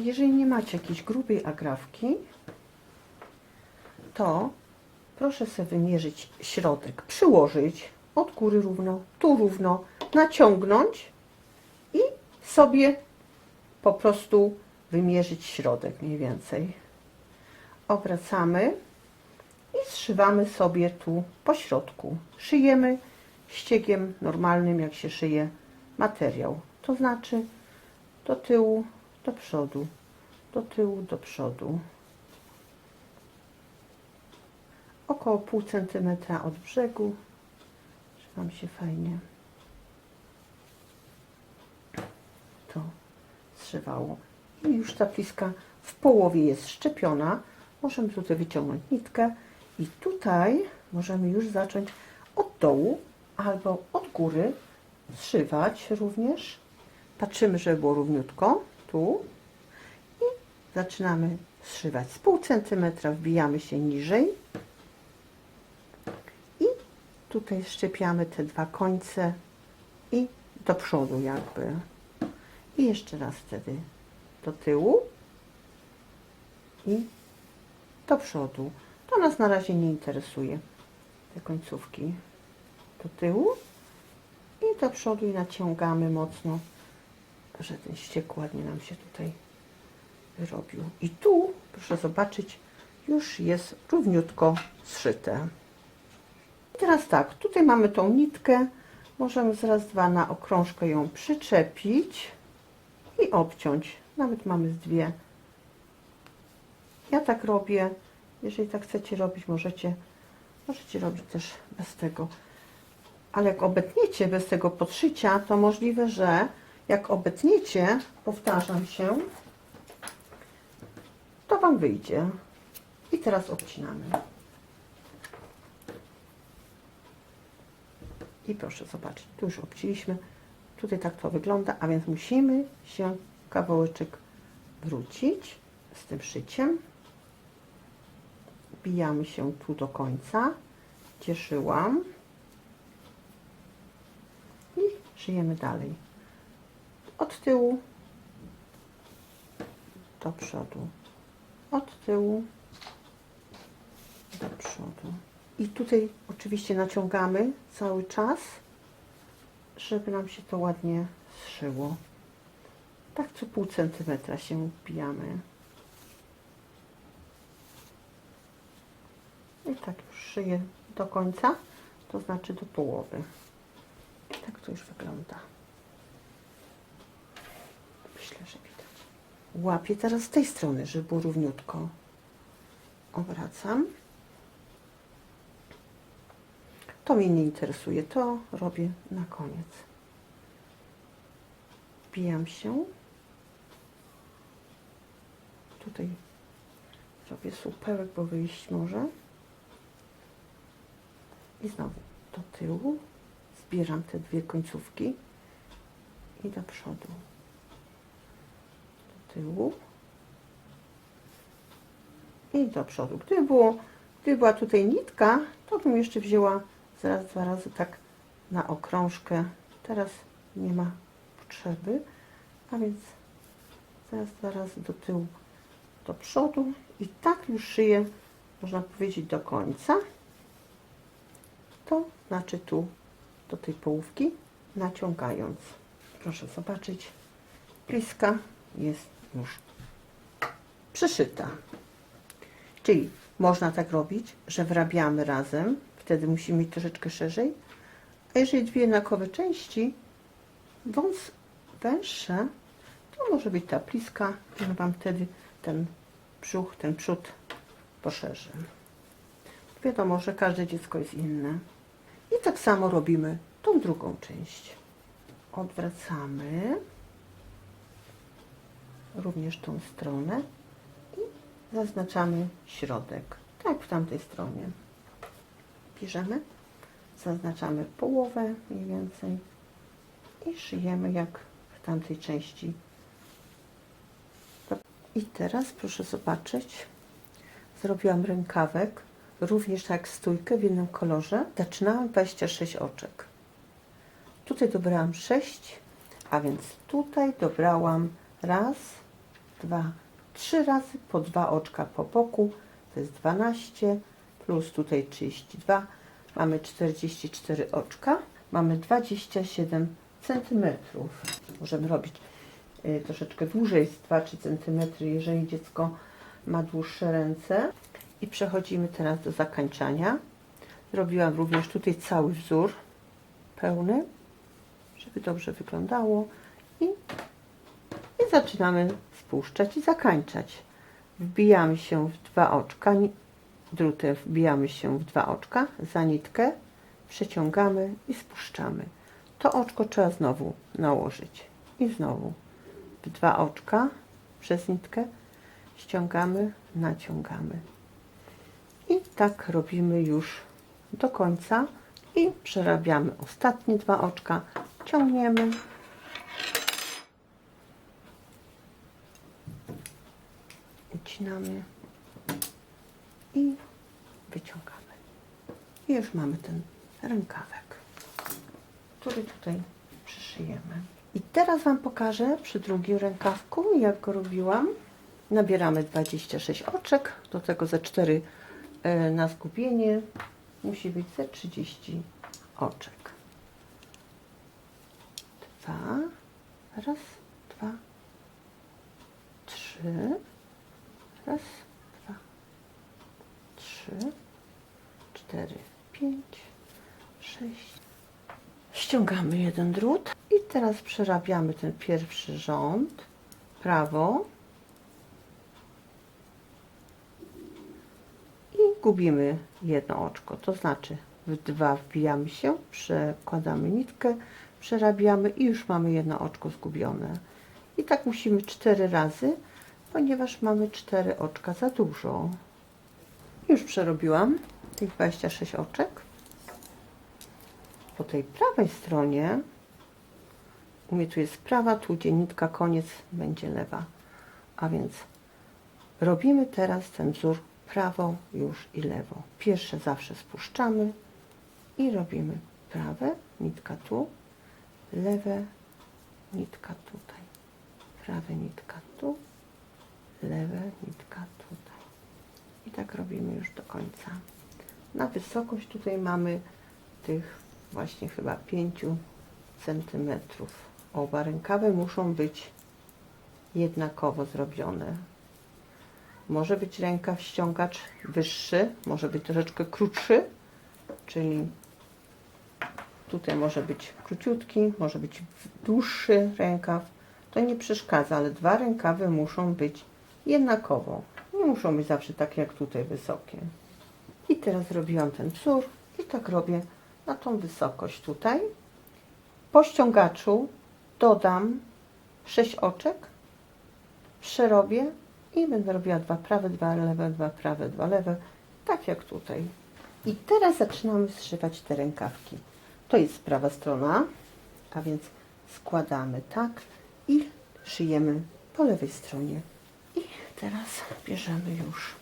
Jeżeli nie macie jakiejś grubej agrafki, to proszę sobie wymierzyć środek, przyłożyć od góry równo, tu równo, naciągnąć i sobie po prostu wymierzyć środek mniej więcej. Obracamy i zszywamy sobie tu po środku. Szyjemy ściegiem normalnym, jak się szyje materiał. To znaczy do tyłu, do przodu, do tyłu, do przodu. Około pół centymetra od brzegu. Wam się fajnie to zszywało. I już ta pliska w połowie jest szczepiona. Możemy tutaj wyciągnąć nitkę i tutaj możemy już zacząć od dołu albo od góry zszywać również. Patrzymy, żeby było równiutko. Tu. I zaczynamy zszywać. Z pół centymetra wbijamy się niżej. I tutaj szczepiamy te dwa końce i do przodu jakby. I jeszcze raz wtedy do tyłu i do przodu. To nas na razie nie interesuje. Te końcówki do tyłu i do przodu i naciągamy mocno, że ten ściek ładnie nam się tutaj wyrobił. I tu, proszę zobaczyć, już jest równiutko zszyte. I teraz tak, tutaj mamy tą nitkę. Możemy zaraz dwa na okrążkę ją przyczepić i obciąć. Nawet mamy z dwie. Ja tak robię. Jeżeli tak chcecie robić, możecie, możecie robić też bez tego. Ale jak obetniecie bez tego podszycia, to możliwe, że jak obetniecie, powtarzam się, to Wam wyjdzie. I teraz obcinamy. I proszę zobaczyć, tu już obciliśmy. Tutaj tak to wygląda, a więc musimy się kawałeczek wrócić z tym szyciem. Bijamy się tu do końca. Cieszyłam. I szyjemy dalej. Od tyłu do przodu. Od tyłu do przodu. I tutaj oczywiście naciągamy cały czas, żeby nam się to ładnie zszyło. Tak co pół centymetra się wbijamy. I tak już szyję do końca, to znaczy do połowy. Tak to już wygląda. Myślę, że widać. Łapię teraz z tej strony, żeby było równiutko. Obracam. To mnie nie interesuje, to robię na koniec. Wbijam się. Tutaj robię supełek, bo wyjść może. I znowu do tyłu. Zbieram te dwie końcówki i do przodu. Tyłu i do przodu. Gdyby, było, gdyby była tutaj nitka, to bym jeszcze wzięła zaraz dwa razy tak na okrążkę. Teraz nie ma potrzeby, a więc zaraz dwa razy do tyłu, do przodu i tak już szyję, można powiedzieć, do końca. To znaczy tu do tej połówki naciągając. Proszę zobaczyć, pliska jest już przyszyta. Czyli można tak robić, że wrabiamy razem, wtedy musimy mieć troszeczkę szerzej, a jeżeli dwie jednakowe części, wąs węższe, to może być ta pliska on Wam wtedy ten brzuch, ten przód poszerzy. Wiadomo, że każde dziecko jest inne. I tak samo robimy tą drugą część. Odwracamy również tą stronę i zaznaczamy środek, tak jak w tamtej stronie. Bierzemy, zaznaczamy połowę mniej więcej i szyjemy jak w tamtej części. I teraz proszę zobaczyć, zrobiłam rękawek, również tak stójkę w innym kolorze. Zaczynałam 26 oczek. Tutaj dobrałam 6, a więc tutaj dobrałam raz, dwa, trzy razy po dwa oczka po boku. To jest 12 plus tutaj 32. Mamy 44 oczka. Mamy 27 centymetrów. Możemy robić y, troszeczkę dłużej, z 2-3 centymetry, jeżeli dziecko ma dłuższe ręce. I przechodzimy teraz do zakańczania. Zrobiłam również tutaj cały wzór pełny, żeby dobrze wyglądało. I, i zaczynamy spuszczać i zakańczać. Wbijamy się w dwa oczka, drutę wbijamy się w dwa oczka, za nitkę, przeciągamy i spuszczamy. To oczko trzeba znowu nałożyć. I znowu w dwa oczka przez nitkę ściągamy, naciągamy. I tak robimy już do końca i przerabiamy ostatnie dwa oczka, ciągniemy ucinamy i wyciągamy. I już mamy ten rękawek, który tutaj przyszyjemy. I teraz Wam pokażę przy drugim rękawku, jak go robiłam. Nabieramy 26 oczek, do tego ze 4 e, na zgubienie. Musi być ze 30 oczek. Dwa, raz, dwa, trzy, raz, dwa, trzy, cztery, pięć, sześć. Ściągamy jeden drut i teraz przerabiamy ten pierwszy rząd prawo i gubimy jedno oczko, to znaczy w dwa wbijamy się, przekładamy nitkę, przerabiamy i już mamy jedno oczko zgubione. I tak musimy cztery razy, ponieważ mamy cztery oczka za dużo. Już przerobiłam tych 26 oczek. Po tej prawej stronie, u mnie tu jest prawa, tu gdzie nitka koniec będzie lewa. A więc robimy teraz ten wzór prawą już i lewą. Pierwsze zawsze spuszczamy i robimy prawe, nitka tu, lewe, nitka tutaj, prawe, nitka tu, lewe, nitka tutaj. I tak robimy już do końca. Na wysokość tutaj mamy tych właśnie chyba 5 centymetrów. Oba rękawy muszą być jednakowo zrobione. Może być rękaw ściągacz wyższy, może być troszeczkę krótszy, czyli tutaj może być króciutki, może być dłuższy rękaw. To nie przeszkadza, ale dwa rękawy muszą być jednakowo. Nie muszą być zawsze takie jak tutaj wysokie. I teraz zrobiłam ten wzór i tak robię na tą wysokość tutaj. Po ściągaczu dodam 6 oczek, przerobię i będę robiła dwa prawe, dwa lewe, dwa prawe, dwa lewe, tak jak tutaj. I teraz zaczynamy zszywać te rękawki. To jest prawa strona, a więc składamy tak i szyjemy po lewej stronie. Teraz bierzemy już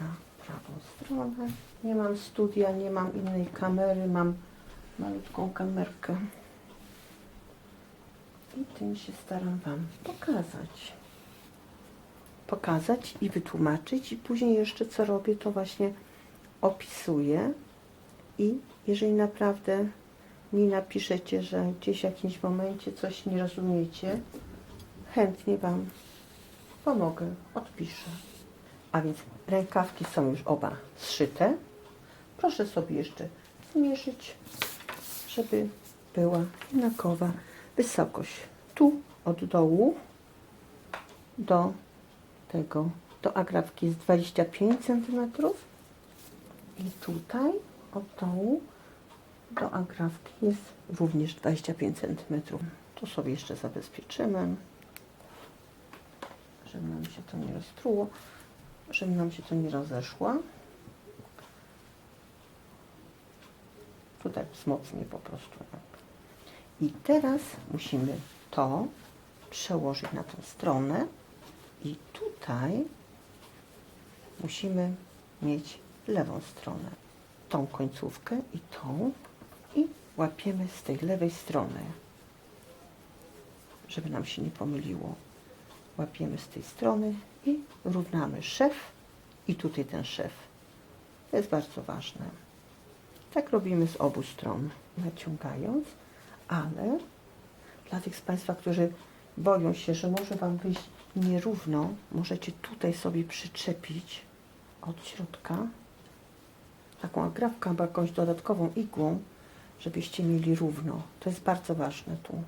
na prawą stronę. Nie mam studia, nie mam innej kamery, mam malutką kamerkę. I tym się staram Wam pokazać. Pokazać i wytłumaczyć, i później jeszcze co robię, to właśnie opisuję. I jeżeli naprawdę mi napiszecie, że gdzieś w jakimś momencie coś nie rozumiecie, chętnie Wam pomogę, odpiszę. A więc rękawki są już oba zszyte. Proszę sobie jeszcze zmierzyć, żeby była jednakowa wysokość. Tu od dołu do tego, do agrafki jest 25 cm i tutaj od dołu do agrafki jest również 25 cm. Tu sobie jeszcze zabezpieczymy, żeby się to nie roztruło, żeby nam się to nie rozeszło. Tutaj wzmocnię po prostu. I teraz musimy to przełożyć na tą stronę i tutaj musimy mieć lewą stronę. Tą końcówkę i tą i łapiemy z tej lewej strony, żeby nam się nie pomyliło. Łapiemy z tej strony i równamy szef i tutaj ten szef. To jest bardzo ważne. Tak robimy z obu stron, naciągając, ale dla tych z Państwa, którzy boją się, że może Wam wyjść nierówno, możecie tutaj sobie przyczepić od środka taką agrafkę albo jakąś dodatkową igłą, żebyście mieli równo. To jest bardzo ważne tu.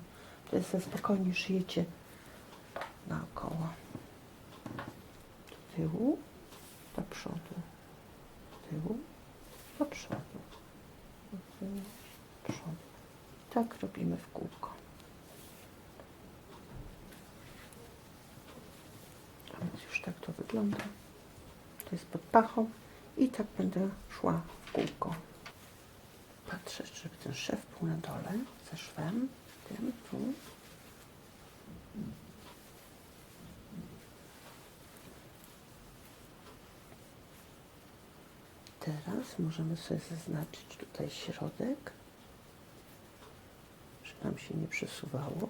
To jest spokojnie szyjecie naokoło. Do tyłu, do przodu. Do tyłu, do przodu. Do tyłu, do przodu. Tak robimy w kółko. A więc już tak to wygląda. To jest pod pachą i tak będę szła w kółko. Patrzę, żeby ten szef był na dole ze szwem, tym tu. Teraz możemy sobie zaznaczyć tutaj środek, żeby nam się nie przesuwało.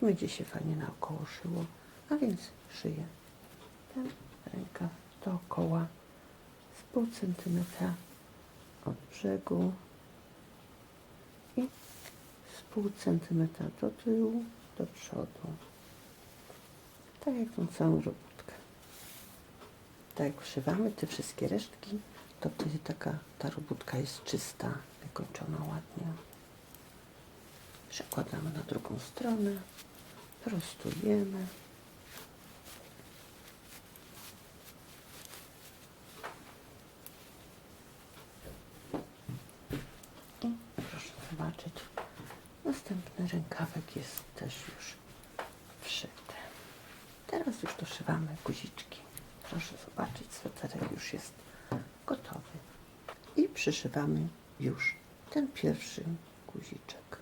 Będzie się fajnie naokoło szyło, a więc szyję ten rękaw dookoła z pół centymetra od brzegu i z pół centymetra do tyłu, do przodu. Tak jak tą całą robótkę. Tak jak wszywamy te wszystkie resztki, to wtedy taka ta robótka jest czysta, wykończona ładnie. Przekładamy na drugą stronę, prostujemy. I proszę zobaczyć, następny rękawek jest też już wszyty. Teraz już doszywamy guziczki. Proszę zobaczyć, sweterek już jest gotowy. I przyszywamy już ten pierwszy guziczek.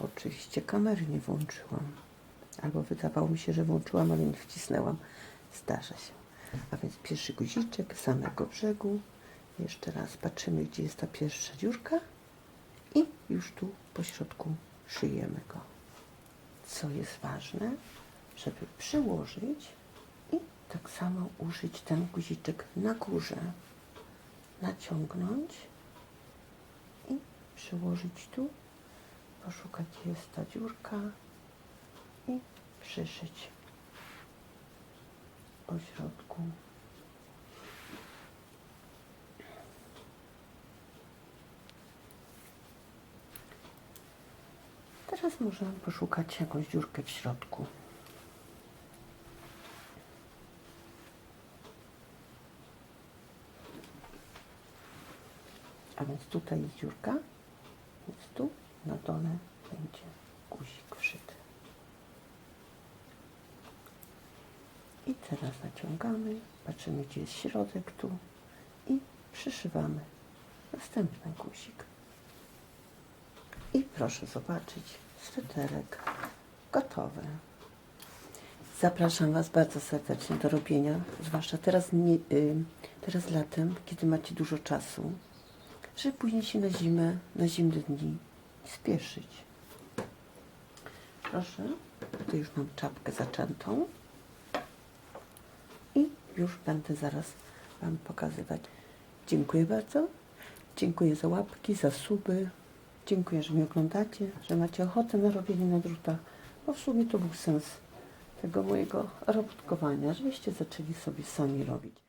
Oczywiście kamery nie włączyłam. Albo wydawało mi się, że włączyłam, ale nie wcisnęłam. Zdarza się. A więc pierwszy guziczek samego brzegu. Jeszcze raz patrzymy, gdzie jest ta pierwsza dziurka. I już tu po środku szyjemy go. Co jest ważne, żeby przyłożyć i tak samo użyć ten guziczek na górze. Naciągnąć i przyłożyć tu poszukać jest ta dziurka i przyszyć po środku. Teraz możemy poszukać jakąś dziurkę w środku. A więc tutaj jest dziurka, więc tu na dole będzie guzik wszyty. I teraz naciągamy, patrzymy gdzie jest środek tu i przyszywamy następny guzik. I proszę zobaczyć, sweterek gotowy. Zapraszam Was bardzo serdecznie do robienia, zwłaszcza teraz, nie, y, teraz latem, kiedy macie dużo czasu, żeby później się na zimę, na zimne dni spieszyć. Proszę, tu już mam czapkę zaczętą i już będę zaraz Wam pokazywać. Dziękuję bardzo. Dziękuję za łapki, za suby. Dziękuję, że mnie oglądacie, że macie ochotę na robienie na drutach, bo w sumie to był sens tego mojego robotkowania, żebyście zaczęli sobie sami robić.